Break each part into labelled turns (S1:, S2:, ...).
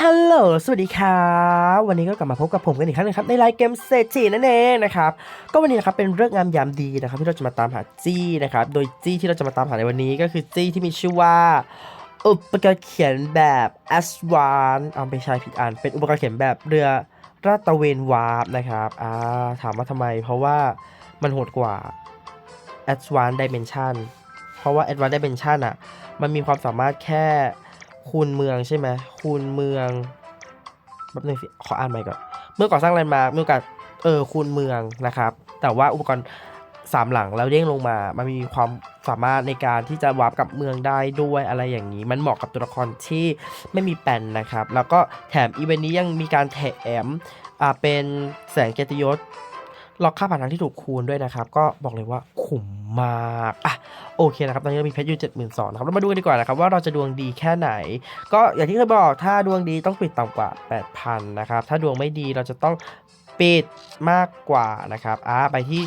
S1: ฮัลโหล สวัสดีครับวันนี้ก็กลับมาพบกับผมกันอีกครั้งหนึงครับในไลฟ์เกมเศรษฐีนั่นเองนะครับ ก็วันนี้นะครับเป็นเรื่องงามยามดีนะครับที่เราจะมาตามหาจี้นะครับ โดยจี้ที่เราจะมาตามหาในวันนี้ก็คือจี้ที่มีชื่อว่าอุปกรณ์เขียนแบบ a s w a n เอาไปใช้ผิดอ่าน เป็นอุปกรณ์เขียนแบบเรือราตระเวนวาร์ปนะครับ อ่า ถามว่าทำไม เพราะว่ามันโหดกว่า Advanced Dimension เพราะว่า Advanced Dimension อะ มันมีความสามารถแค่ คูณเมืองใช่ไหมคูณเมืองแป๊บนึงสิขออ่านใหม่ก่อนเมื่อก่อสร้างแลนด์มาร์คเมื่อกับเออคูณเมืองนะครับ แต่ว่าอุปกรณ์สามหลังแล้วเด้งลงมา มันมีความสามารถในการที่จะวาร์ปกับเมืองได้ด้วยอะไรอย่างนี้ มันเหมาะกับตัวละครที่ไม่มีแปนนะครับ แล้วก็แถมอีเวนต์นี้ยังมีการแถมอ่าเป็นแสงเกียรติยศ ล็อกค่าผ่านทางที่ถูกคูณด้วยนะครับ ก็บอกเลยว่าคุ้มมากอะโอเคนะครับ ตอนนี้เรามีเพชรอยู่เจ็ดหมื่นสองนะครับเรามาดูกันดีกว่านะครับ ว่าเราจะดวงดีแค่ไหน ก็อย่างที่เคยบอกถ้าดวงดีต้องปิดต่ำกว่า 8,000 นะครับ ถ้าดวงไม่ดีเราจะต้องปิดมากกว่านะครับอ่าไปที่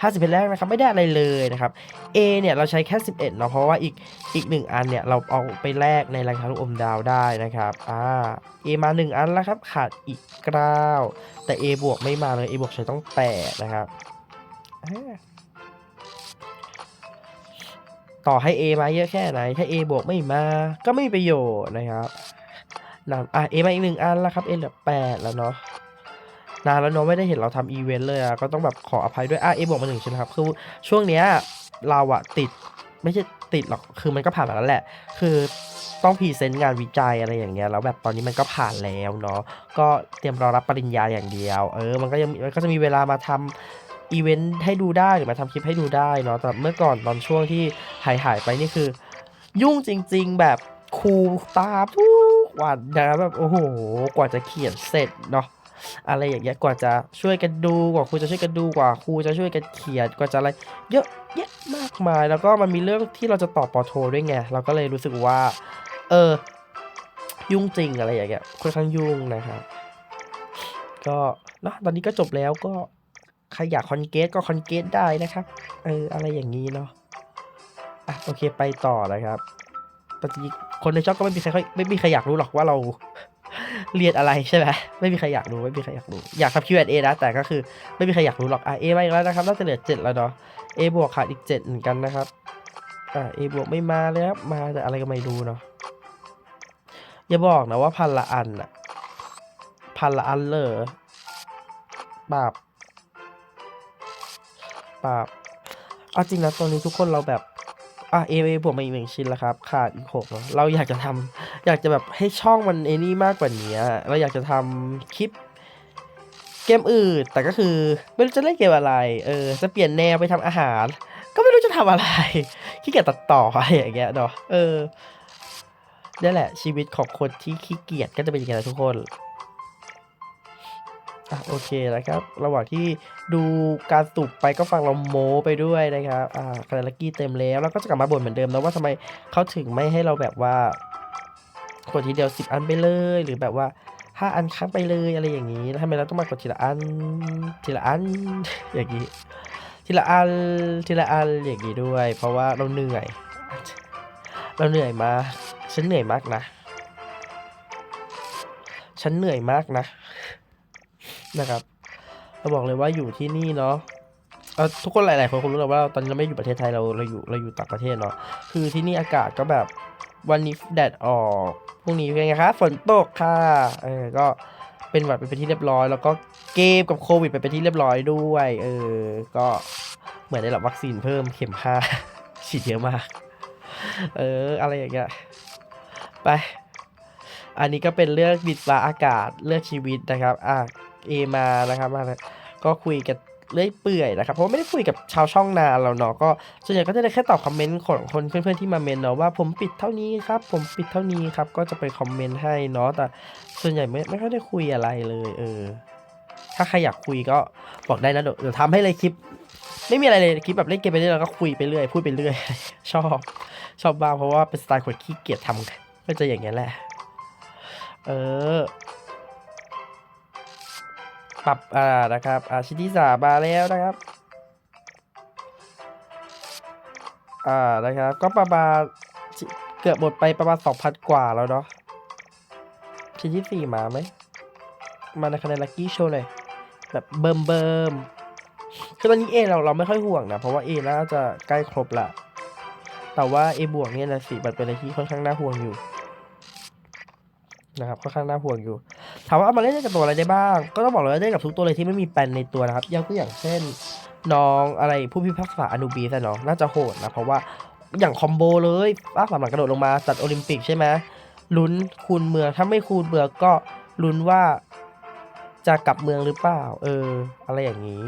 S1: 50เพชรแรกนะครับไม่ได้อะไรเลยนะครับ A เนี่ยเราใช้แค่ 11เนาะเพราะว่าอีกอีกหนึ่งอันเนี่ยเราเอาไปแลกในรายการลูกอมดาวได้นะครับอ่า A มา 1 อันแล้วครับขาดอีก9แต่ A บวกไม่มาเลย A บวกใช้ต้อง8นะครับต่อให้ A มาเยอะแค่ไหน ถ้า A บวกไม่มาก็ไม่มีประโยชน์นะครับนานอะ A มาอีกหนึ่งอันแล้วครับ A เหลือแปดแล้วเนาะ นานแล้วเนาะไม่ได้เห็นเราทำอีเวนต์เลยอะก็ต้องแบบขออภัยด้วยอะ A บวกมาหนึ่งใช่ไหมครับคือช่วงเนี้ยเราอะติดไม่ใช่ติดหรอกคือมันก็ผ่านมาแล้วแหละ คือต้องพรีเซนต์งานวิจัยอะไรอย่างเงี้ยแล้วแบบตอนนี้มันก็ผ่านแล้วเนาะก็เตรียมรอรับปริญญาอย่างเดียว เออมันก็ยังมันก็จะมีเวลามาทำอีเวนต์ให้ดูได้หรือมาทำคลิปให้ดูได้เนาะแต่เมื่อก่อนตอนช่วงที่หายหายไปนี่คือ ยุ่งจริง ๆ แบบครูตามทุกวันนะแบบโอ้โหกว่าจะเขียนเสร็จเนาะ อะไรอย่างเงี้ยกว่าจะช่วยกันดูกว่าครูจะช่วยกันดูกว่าครูจะช่วยกันเขียนกว่าจะอะไร เยอะแยะมากมาย แล้วก็มันมีเรื่องที่เราจะต่อปอโทด้วยไงเราก็เลยรู้สึกว่า เออ ยุ่งจริงอะไรอย่างเงี้ยค่อนข้างยุ่งนะครับก็เนะตอนนี้ก็จบแล้วก็ใครอยากคอนเกตก็คอนเกตได้นะครับ เอออะไรอย่างนี้เนาะอะโอเคไปต่อนะครับปกติคนในช่องก็ไม่มีใครค่ไม่มีใครอยากรู้หรอกว่าเรา เรียนอะไรใช่ไหมไม่มีใครอยากรู้ไม่มีใครอยากรู้อยากทำ Q&A นะแต่ก็คือไม่มีใครอยากรู้หรอกอะ A มาอีกแล้วนะครับน่าจะเหลือเจ็ดแล้วเนาะ A บวกขาดอีกเจ็ดเหมือนกันนะครับอะ A บวกไม่มาเลยครับมาแต่อะไรก็ไม่รู้เนาะอย่าบอกนะว่าพันละอันอะพันละอันเลยบาปปราบเอาจริงนะตอนนี้ทุกคนเราแบบอะเอเอบวกมาอีกหนึ่งชิ้นแล้วครับ ขาดอีกหกเนอะเราอยากจะทำ อยากจะแบบให้ช่องมันเอนี่มากกว่านี้อเราอยากจะทำคลิปเกมอื่น แต่ก็คือไม่รู้จะเล่นเกมอะไร เออ จะเปลี่ยนแนวไปทำอาหาร ก็ไม่รู้จะทำอะไรขี้เกียจตัดต่ออะไรอย่างเงี้ยเนาะเออนี่แหละ ชีวิตของคนที่ขี้เกียจก็จะเป็นอย่างนี้ทุกคนอะโอเคนะครับ ระหว่างที่ดูการสูบไปก็ฟังเราโม้ไปด้วยนะครับ อ่าคะแนนลักกี้เต็มแล้ว แล้วก็จะกลับมาบ่นเหมือนเดิมนะว่าทำไมเขาถึงไม่ให้เราแบบว่า กดทีเดียวสิบอันไปเลย หรือแบบว่าห้าอันครั้งไปเลยอะไรอย่างนี้แล้วทำไมเราต้องมากดทีละอัน ทีละอัน อย่างนี้ ทีละอัน ทีละอันอย่างนี้ด้วย เพราะว่าเราเหนื่อย เราเหนื่อยมากฉันเหนื่อยมากนะ ฉันเหนื่อยมากนะ นะครับ เราบอกเลยว่าอยู่ที่นี่เนาะเออทุกคนหลาย ๆ คนคงรู้แล้วว่าตอนนี้เราไม่อยู่ประเทศไทยเราเราอยู่เราอยู่ต่างประเทศเนาะคือที่นี่อากาศก็แบบวันนี้แดดออก พรุ่งนี้เป็นไงคะฝนตกค่ะเออก็เป็นหวัดไปเป็นที่เรียบร้อย แล้วก็เกมกับโควิดไปเป็นที่เรียบร้อยด้วยเออก็เหมือนได้รับวัคซีนเพิ่มเข็มห้าฉีดเยอะมาก เออ อะไรอย่างเงี้ยไป อันนี้ก็เป็นเรื่องบิดฟ้าอากาศเลือกชีวิตนะครับ อะเอมานะครับมาก็คุยกัน เรื่อยเปื่อยนะครับเพราะว่าไม่ได้คุยกับชาวช่องนานเราเนาะก็ส่วนใหญ่ก็จะได้แค่ตอบคอมเมนต์ของคนเพื่อนๆที่มาเมนเนาะว่าผมปิดเท่านี้ครับ ผมปิดเท่านี้ครับก็จะไปคอมเมนต์ให้เนาะแต่ส่วนใหญ่ไม่ไม่ค่อยได้คุยอะไรเลยเออถ้าใครอยากคุยก็บอกได้นะเดี๋ยวเดี๋ยวทำให้เลยคลิป ไม่มีอะไรเลยคลิปแบบเล่นเกมไปเรื่อยแล้วก็คุยไปเรื่อยพูดไปเรื่อย ชอบชอบบ้างเพราะว่าเป็นสไตล์คนขี้เกียจทำก็จะอย่างนี้แหละ เออ ปรับอ่านะครับอาชิ้นที่สามมาแล้วนะครับอ่านะครับ ก็ประมาณเกือบหมดไปประมาณสองพันกว่าแล้วเนาะชิ้นที่สี่มาไหมมาในคะแนนลัคกี้โชว์หน่อยแบบเบิ่มเบิ่มคือตอนนี้เอเราเราไม่ค่อยห่วงนะเพราะว่าเอน่าจะใกล้ครบละแต่ว่าเอบวกเนี่ยนะสิมันเป็นอะไรที่ค่อนข้างน่าห่วงอยู่นะครับค่อนข้างน่าห่วงอยู่ ถามว่าเอามาเล่นได้กับตัวอะไรได้บ้าง ก็ต้องบอกเลยว่าได้กับทุกตัวเลยที่ไม่มีแปลนในตัวนะครับยกตัวอย่างเช่น น้องอะไรผู้พิพากษาอนูบีสอะเนาะน่าจะโหดนะเพราะว่าอย่างคอมโบเลยลาสามหลังกระโดดลงมาจัดโอลิมปิกใช่ไหมลุ้นคูณเมืองถ้าไม่คูณเมืองก็ลุ้นว่าจะกลับเมืองหรือเปล่า เออ อะไรอย่างนี้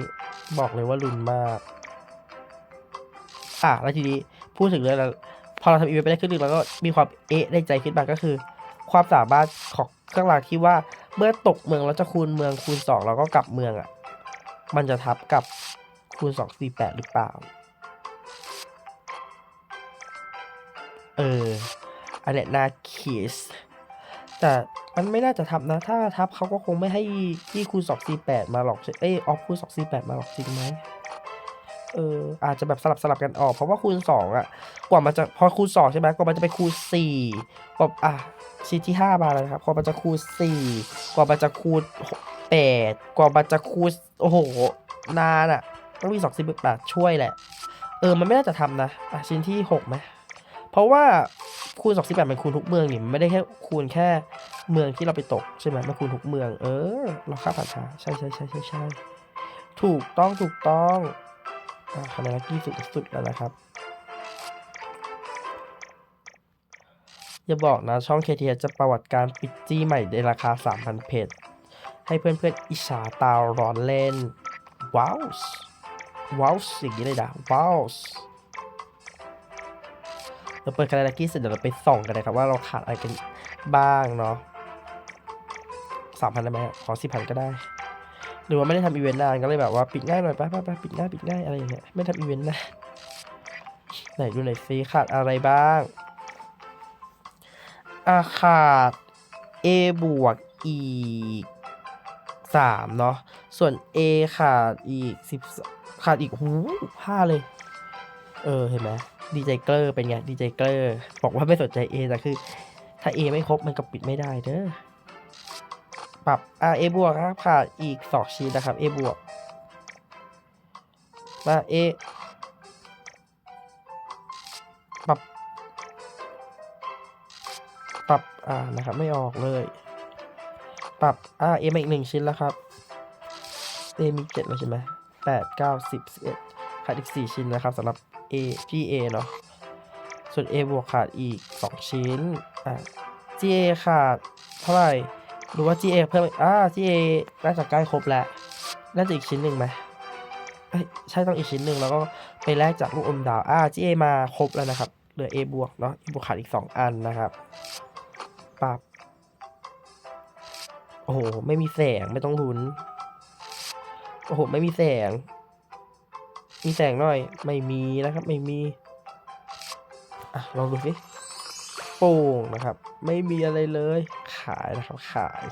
S1: บอกเลยว่าลุ้นมาก อะแล้วทีนี้พูดถึงเรื่องแล้วพอเราทำอีเวนต์ไปได้ครึ่งหนึงเราก็มีความเอะในใจขึ้นมาก็คือ ความสามารถของเครื่องรางที่ว่า เมื่อตกเมืองแล้วจะคูณเมืองคูณสองแล้วก็กลับเมืองอะ มันจะทับกับคูณสองสี่แปดหรือเปล่า เออ อันเนี้ยน่าคิสแต่มันไม่น่าจะทับนะ ถ้าทับเขาก็คงไม่ให้ที่คูณสองสี่แปดมาหรอกเอ้ยออฟคูณสองสี่แปดมาหรอกจริงไหมเอออาจจะแบบสลับสลับกันออก เพราะว่าคูณสองอะกว่ามันจะพอคูณสองใช่ไหมกว่ามันจะไปคูณสี่กว่าอะชีทที่ห้ามาแล้วนะครับกว่ามันจะคูณสี่ กว่ามันจะคูณแปดกว่ามันจะคูณโอ้โห นานอะต้องมีสองสิบแปดช่วยแหละ เออ มันไม่น่าจะทำนะอะชิ้นที่หกไหมเพราะว่าคูณสองสิบแปดมันคูณทุกเมืองนี่มันไม่ได้แค่คูณแค่เมืองที่เราไปตกใช่ไหมมันคูณทุกเมือง เออ เราค่าผ่านทาใช่ใช่ใช่ใช่ใช่ถูกต้องถูกต้องอ่าคะแนนลัคกี้สุดสุดแล้วนะครับ อย่าบอกนะช่อง KTS จะประวัติการปิดจี้ใหม่ในราคา 3,000 เพจให้เพื่อนๆอิจฉาตาร้อนเล่น ว้าวส์ว้าวส์อย่างนี้เลยนะว้าวส์เราเปิดคะแนนลัคกี้เสร็จเดี๋ยวเราไปส่องกันนะครับว่าเราขาดอะไรกันบ้างเนาะสามพันได้ไหมขอสี่พันก็ได้ หรือว่าไม่ได้ทำอีเวนต์นานก็เลยแบบว่าปิดง่ายหน่อยไปไปไปปิดง่ายปิดง่ายอะไรอย่างเงี้ยไม่ทำอีเวนต์นะไหนดูหน่อยซิขาดอะไรบ้าง อาขาด A บวกอีกสามเนาะ ส่วน A ขาดอีกสิบขาดอีกหูห้าเลย เออ เห็นไหมดีใจเกอร์เป็นไงดีใจเกอร์บอกว่าไม่สนใจ A แต่คือ ถ้า A ไม่ครบมันก็ปิดไม่ได้เด้อ ปรับอ่า A บวกครับขาดอีกสองชิ้นนะครับ A บวกมา A ปรับอ่านะครับ ไม่ออกเลย ปรับอ่า A มาอีกหนึ่งชิ้นแล้วครับ A มีเจ็ดแล้วใช่ไหมแปดเก้าสิบสิบเอ็ดขาดอีกสี่ชิ้นนะครับสำหรับ A G A เนาะส่วน A บวกขาดอีกสองชิ้นอ่า G A ขาดเท่าไหร่หรือว่า GA เพิ่มอ่า GA น่าจะใกล้ครบแล้วน่าจะอีกชิ้นหนึ่งไหมเอ้ยใช่ต้องอีกชิ้นหนึ่งแล้วก็ไปแลกจากลูกอมดาวอ่า GA มาครบแล้วนะครับ เหลือ A บวกเนาะ A บวกขาดอีก 2 อันนะครับ ปับโอ้โห ไม่มีแสงไม่ต้องลุ้น โอ้โห ไม่มีแสง มีแสงหน่อย ไม่มีนะครับ ไม่มี อะลองดูสิโป่งนะครับ ไม่มีอะไรเลย ขายนะครับ ขาย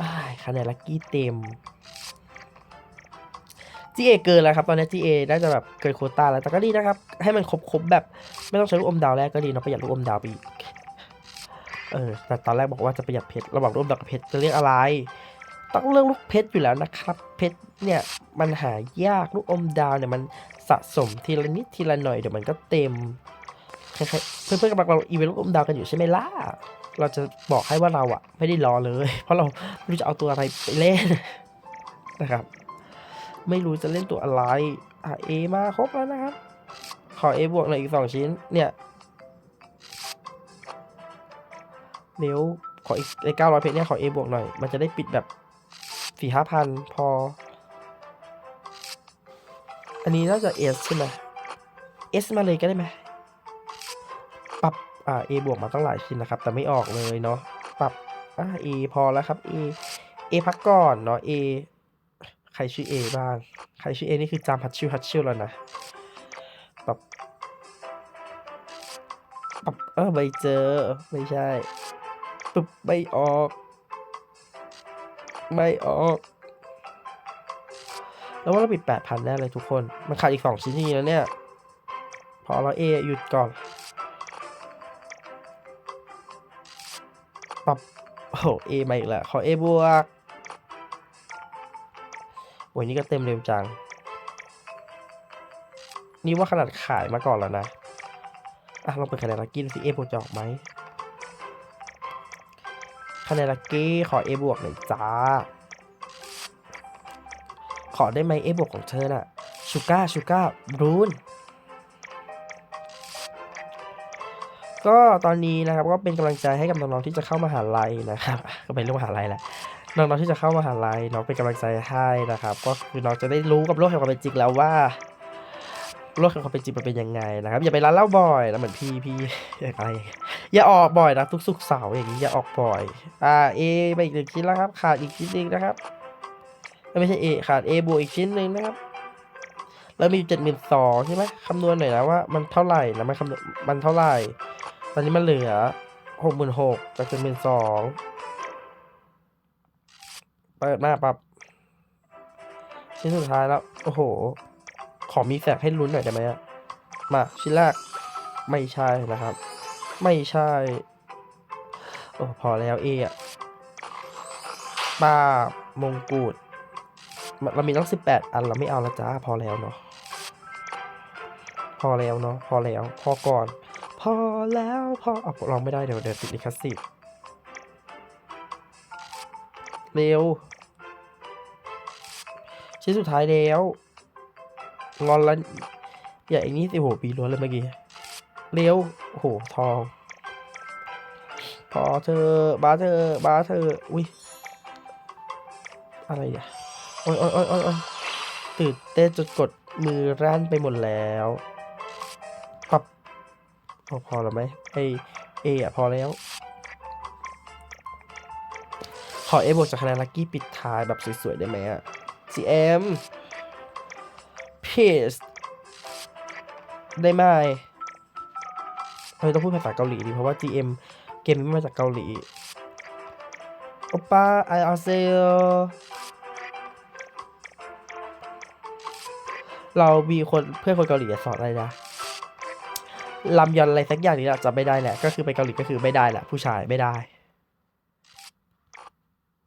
S1: อ้าคะแนนลัคกี้เต็ม GA เกินแล้วครับ ตอนนี้ GA น่าจะแบบเกินโควต้าแล้ว แต่ก็ดีนะครับ ให้มันครบๆแบบ ไม่ต้องใช้ลูกอมดาวแรกก็ดีเนาะประหยัดลูกอมดาวไปอีกเออแต่ตอนแรกบอกว่าจะประหยัดเพชรระหว่างลูกอมดาวกับเพชรจะเรียกอะไร ต้องเลือกลูกเพชรอยู่แล้วนะครับ เพชรเนี่ยมันหายากลูกอมดาวเนี่ยมันสะสมทีละนิดทีละหน่อยเดี๋ยวมันก็เต็มคล้ายๆเพื่อนๆกำลังเราอีเวนต์ลูกอมดาวกันอยู่ใช่ไหมล่ะเราจะบอกให้ว่าเราอะไม่ได้รอเลย เพราะเราไม่รู้จะเอาตัวอะไรไปเล่นนะครับ ไม่รู้จะเล่นตัวอะไรอะเอมาครบแล้วนะครับ ขอ A บวกหน่อยอีกสองชิ้น เนี่ยเดี๋ยวขออีกไอ้เก้าร้อยเพชรเนี่ยขอ A บวกหน่อย มันจะได้ปิดแบบสี่ห้าพันพอ อันนี้น่าจะ S ใช่ไหม S มาเลยก็ได้ไหมปรับ อ่า A บวกมาตั้งหลายชิ้นนะครับ แต่ไม่ออกเลยเนาะ ปรับ อ่า A พอแล้วครับ A A พักก่อนเนาะ A ใครชื่อ A บ้าง ใครชื่อ A นี่คือจามฮัตชิวฮัตชิวแล้วนะ ปรับปรับเออไม่เจอ ไม่ใช่ปึ๊บไม่ออกไม่ออกแล้วว่าเราปิดแปดพันแน่เลยทุกคน มันขาดอีกสองชิ้นจริงๆแล้วเนี่ย พอเราเอหยุดก่อนปรับโอ้เอมาอีกแล้ว ขอเอบวกโอ้ยนี่ก็เต็มเร็วจัง นี่ว่าขนาดขายมาก่อนแล้วนะ อะลองเปิดคะแนนลักกี้สิเอบกจะออกไหมคะแนนลักกี้ขอเอบวกหน่อยจ้า ขอได้ไหมเอบวกของเธอน่ะชูก้าชูก้าบรูนก็ตอนนี้นะครับก็เป็นกำลังใจให้กับน้องๆที่จะเข้ามาหาลัยนะครับก็เป็นเรื่องมหาลัยแหละน้องๆที่จะเข้ามหาลัยน้องเป็นกำลังใจให้นะครับ ก็คือน้องจะได้รู้กับโลกแห่งความเป็นจริงแล้วว่า โลกแห่งความเป็นจริงมันเป็นยังไงนะครับ อย่าไปร้านเหล้าบ่อยนะเหมือนพี่พี่อะไรอย่างเงี้ยอย่าออกบ่อยนะทุกสุกเสาร์อย่างนี้อย่าออกบ่อยอ่าเอไปอีกหนึ่งชิ้นแล้วครับ ขาดอีกชิ้นหนึ่งนะครับไม่ใช่เอขาดเอบวกอีกชิ้นหนึ่งนะครับแล้วมีเจ็ดหมื่นสองใช่ไหมคำนวณหน่อยนะว่ามันเท่าไหร่นะมันคำนวณมันเท่าไหร่ ตอนนี้มันเหลือหกหมื่นหกจากเจ็ดหมื่นสองเปิดมาปับชิ้นสุดท้ายแล้ว โอ้โห ขอมีแสกให้ลุ้นหน่อยได้ไหมอะมาชิ้นแรกไม่ใช่นะครับ ไม่ใช่ โอ้พอแล้วเออะป้ามงกุฎเรามีตั้งสิบแปดอันเราไม่เอาล้วจ้าพอแล้วเนาะพอแล้วเนาะพอแล้ว พอก่อน พอแล้วพอเอาลองไม่ได้เดี๋ยวเดี๋ยวติดลิขสิทธิ์เร็วชิ้นสุดท้ายแล้ว งอนล้วอย่นี่สิโหปีล้วนเลยเมื่อกี้เร็วโอ้โหทอง พอเธอบาเธอบาเธออุ้ยอะไรเนี่ยโอ้ยโอ้ยโอ้ยโอ้ยโอ้ยตื่นเต้นจนกดมือรั่นไปหมดแล้วปับพอพอแล้วไหมไอเออะพอแล้ว ขอเอบวกจากคะแนนลักกี้ปิดท้ายแบบสวยๆได้ไหมอะซีเอ็ม Peace ได้ไหมเฮ้ยต้องพูดภาษาเกาหลีดิเพราะว่า GM เกมนี้มาจากเกาหลีโอป้าไออาเซลเรามีคนเพื่อนคนเกาหลีสอนอะไรนะลำยอนอะไรสักอย่างนี้แหละจำไม่ได้แหละ ก็คือไปเกาหลีก็คือไม่ได้แหละ ผู้ชายไม่ได้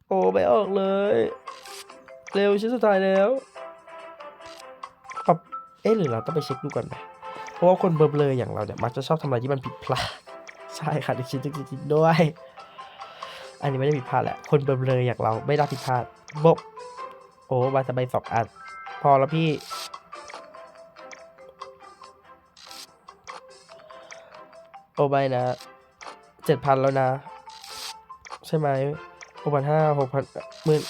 S1: โอ้ไม่ออกเลย เร็วชิ้นสุดท้ายแล้ว เอ๊ะหรือเราต้องไปเช็คดูก่อนไหมเพราะว่าคนเบลอๆอย่างเราเนี่ยมักจะชอบทำอะไรที่มันผิดพลาดใช่ค่ะอีกชิ้นจริงๆด้วย อันนี้ไม่ได้ผิดพลาดแหละ คนเบลอๆอย่างเราไม่ได้ผิดพลาดบะโอ้มาจะไปสองอันพอแล้วพี่ โอ้ไม่นะเจ็ดพันแล้วนะ ใช่ไหมหกพันห้าหกพันหมื่น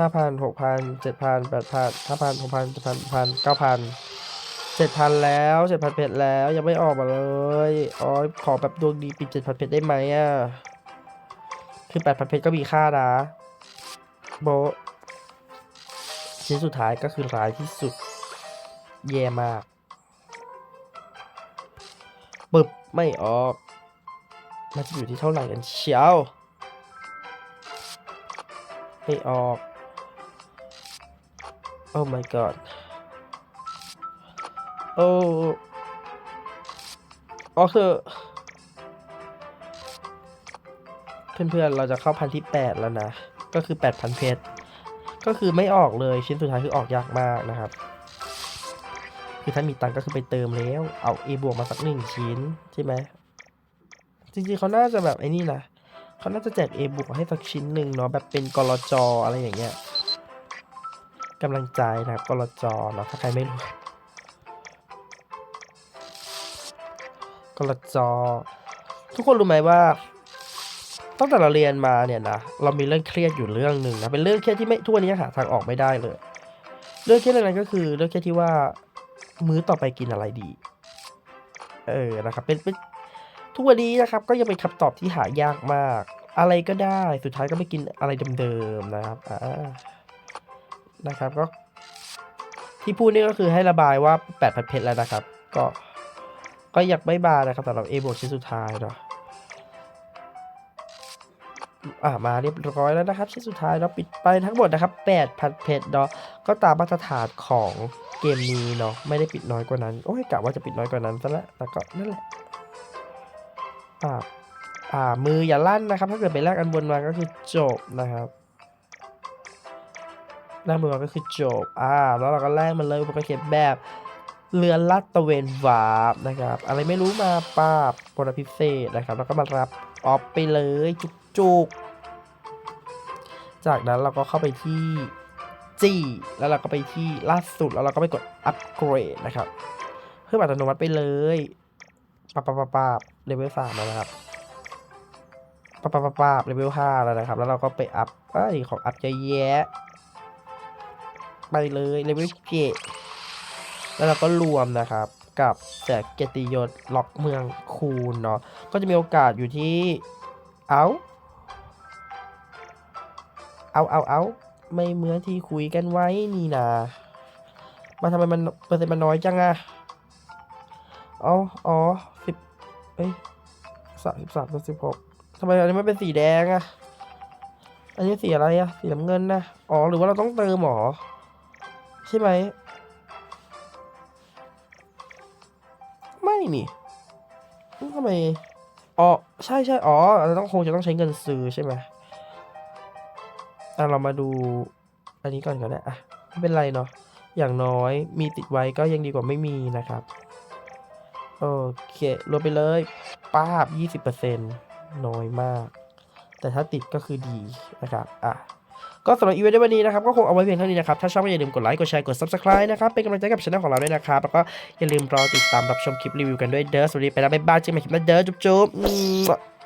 S1: ห้าพันหกพันเจ็ดพันแปดพันห้าพันหกพันเจ็ดพันพันเก้าพันเจ็ดพันแล้วเจ็ดพันเพชรแล้วยังไม่ออกมาเลยอ๋อขอแบบดวงดีปิดเจ็ดพันเพชรได้ไหมอะคือแปดพันเพชรก็มีค่านะโบชิ้นสุดท้ายก็คือร้ายที่สุดแย่มากปึบไม่ออก มันจะอยู่ที่เท่าไหร่กันเชียวไม่ออก โอ้ my god โอ้ออกเถอเพื่อนๆเราจะเข้าพันที่ 8 แล้วนะ ก็คือ 8,000 เพชร ก็คือไม่ออกเลยชิ้นสุดท้ายคือออกยากมากนะครับ คือถ้ามีตังก็คือไปเติมแล้ว เอา A บวกมาสักหนึ่งชิ้น ใช่ไหม จริงๆเขาน่าจะแบบไอ้นี่นะเขาน่าจะแจก A บวกให้สักชิ้นหนึ่งเนาะแบบเป็นกลจออะไรอย่างเงี้ย กำลังใจนะครับกลจเนาะถ้าใครไม่รู้กลจทุกคนรู้ไหมว่าตั้งแต่เราเรียนมาเนี่ยนะเรามีเรื่องเครียดอยู่เรื่องหนึ่งนะเป็นเรื่องเครียดที่ไม่ทุกวันนี้หาทางออกไม่ได้เลย เรื่องเครียดองนั้นก็คือเรื่องเครียดที่ว่ามื้อต่อไปกินอะไรดี เออนะครับเป็นเป็นทุกวันนี้นะครับ ก็ยังเป็นคำตอบที่หายากมาก อะไรก็ได้สุดท้ายก็ไม่กินอะไรเดิมๆนะครับอ่า นะครับก็ที่พูดนี่ก็คือให้ระบายว่าแปดพันเพชรแล้วนะครับ ก็ก็อยากไม่บานนะครับสำหรับเอบวกชิ้นสุดท้ายเนาะอ่ามาเรียบร้อยแล้วนะครับชิ้นสุดท้ายเนาะปิดไปทั้งหมดนะครับแปดพันเพชรเนาะก็ตามมาตรฐานของเกมนี้เนาะไม่ได้ปิดน้อยกว่านั้น โอ้ยกะว่าจะปิดน้อยกว่านั้นซะแล้วแต่ก็นั่นแหละปาอ่ามืออย่าลั่นนะครับ ถ้าเกิดไปแลกอันบนมาก็คือจบนะครับ แลกมือมาก็คือจบอ่าแล้วเราก็แลกมันเลยอุปกรณ์เขียนแบบเรือลัดตะเวนวาร์ปนะครับ อะไรไม่รู้มาปาบโปรพิเศษนะครับ แล้วก็มารับออฟไปเลยจุกๆ จากนั้นเราก็เข้าไปที่จีแล้วเราก็ไปที่ล่าสุดแล้วเราก็ไปกดอัปเกรดนะครับ เพิ่มอัตโนมัติไปเลยปาปาปาปาบเลเวลสามแล้วนะครับปาปาปาปาบเลเวลห้าแล้วนะครับ แล้วเราก็ไปอัพไอของอัพเยอะแยะ ไปเลยเลเวลเจ็ดแล้วเราก็รวมนะครับกับแจกเกียรติยศล็อกเมืองคูณเนาะก็จะมีโอกาสอยู่ที่เอาเอาเอาเอาไม่เหมือนที่คุยกันไว้นี่นามาทำไมมันเปอร์เซ็นต์มันน้อยจังอะเอาอ๋อสิบเอ้ยสามสิบสามสิบหกทำไมอันนี้ไม่เป็นสีแดงอะอันนี้สีอะไรอะสีน้ำเงินนะ อ๋อ หรือว่าเราต้องเติมหรอ ใช่ไหม ไม่นี่ทำไมอ๋อใช่ใช่อ๋อเราต้องคงจะต้องใช้เงินซื้อใช่ไหมอะเรามาดูอันนี้ก่อนก็ได้อะไม่เป็นไรเนาะอย่างน้อยมีติดไว้ก็ยังดีกว่าไม่มีนะครับโอเครวมไปเลยป้าบยี่สิบเปอร์เซ็นน้อยมาก แต่ถ้าติดก็คือดีนะครับ อะ ก็สำหรับอีเวนต์ในวันนี้นะครับก็คงเอาไว้เพียงเท่านี้นะครับถ้าชอบก็อย่าลืมกดไลค์กดแชร์กด subscribe นะครับเป็นกำลังใจกับช่องของเราด้วยนะครับแล้วก็อย่าลืมรอติดตามรับชมคลิปรีวิวกันด้วยเด้อสวัสดีไปแล้วบ๊ายบายเจอกันใหม่คลิปหน้าเด้อจุ๊บๆ